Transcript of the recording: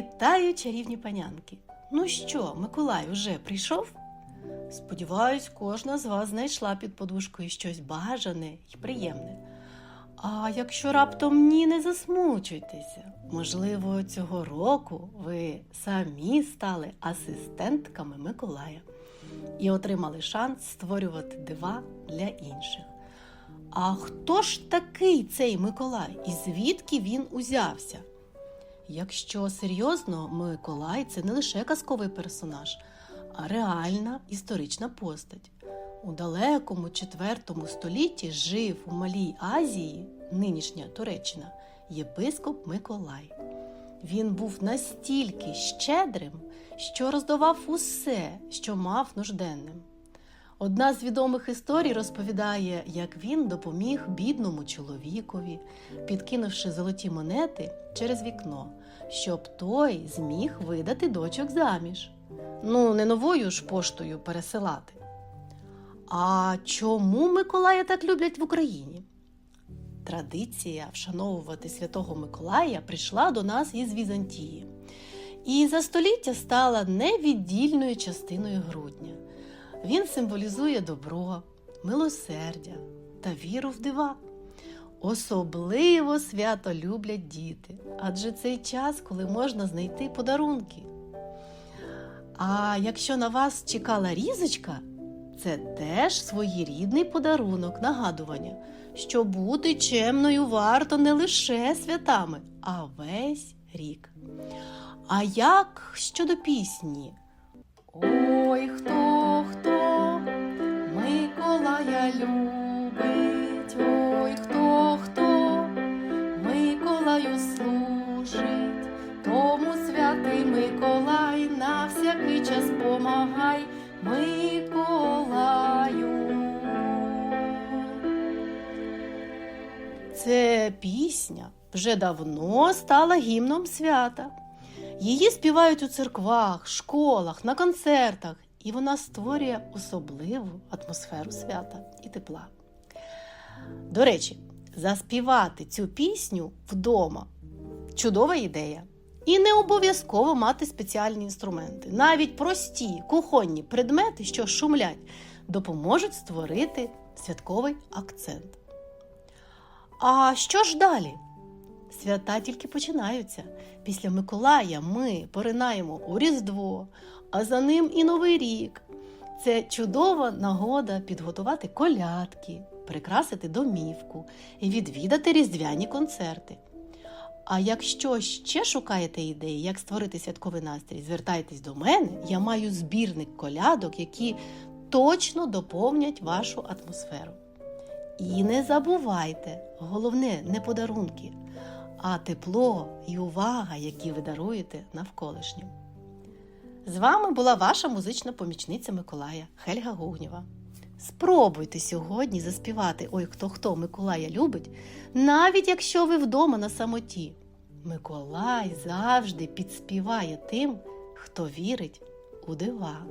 Вітаю, чарівні панянки! Ну що, Миколай уже прийшов? Сподіваюсь, кожна з вас знайшла під подушкою щось бажане і приємне. А якщо раптом ні, не засмучуйтеся. Можливо, цього року ви самі стали асистентками Миколая і отримали шанс створювати дива для інших. А хто ж такий цей Миколай і звідки він узявся? Якщо серйозно, Миколай це не лише казковий персонаж, а реальна історична постать. У далекому IV столітті жив у Малій Азії, нинішня Туреччина, єпископ Миколай. Він був настільки щедрим, що роздавав усе, що мав нужденним. Одна з відомих історій розповідає, як він допоміг бідному чоловікові, підкинувши золоті монети через вікно, щоб той зміг видати дочок заміж. Ну, не новою ж поштою пересилати. А чому Миколая так люблять в Україні? Традиція вшановувати святого Миколая прийшла до нас із Візантії і за століття стала невіддільною частиною грудня. Він символізує добро, милосердя та віру в дива. Особливо свято люблять діти, адже цей час, коли можна знайти подарунки. А якщо на вас чекала різочка, це теж своєрідний подарунок, нагадування, що бути чемною варто не лише святами, а весь рік. А як щодо пісні? Ой, хто всякий час помагай Миколаю. Це пісня вже давно стала гімном свята. Її співають у церквах, школах, на концертах, і вона створює особливу атмосферу свята і тепла. До речі, заспівати цю пісню вдома чудова ідея. І не обов'язково мати спеціальні інструменти. Навіть прості кухонні предмети, що шумлять, допоможуть створити святковий акцент. А що ж далі? Свята тільки починаються. Після Миколая ми поринаємо у Різдво, а за ним і Новий рік. Це чудова нагода підготувати колядки, прикрасити домівку і відвідати різдвяні концерти. А якщо ще шукаєте ідеї, як створити святковий настрій, звертайтесь до мене, я маю збірник колядок, які точно доповнять вашу атмосферу. І не забувайте, головне не подарунки, а тепло і увага, які ви даруєте навколишнім. З вами була ваша музична помічниця Миколая Хельга Гугнєва. Спробуйте сьогодні заспівати Ой хто хто Миколая любить, навіть якщо ви вдома на самоті. Миколай завжди підспіває тим, хто вірить у дива.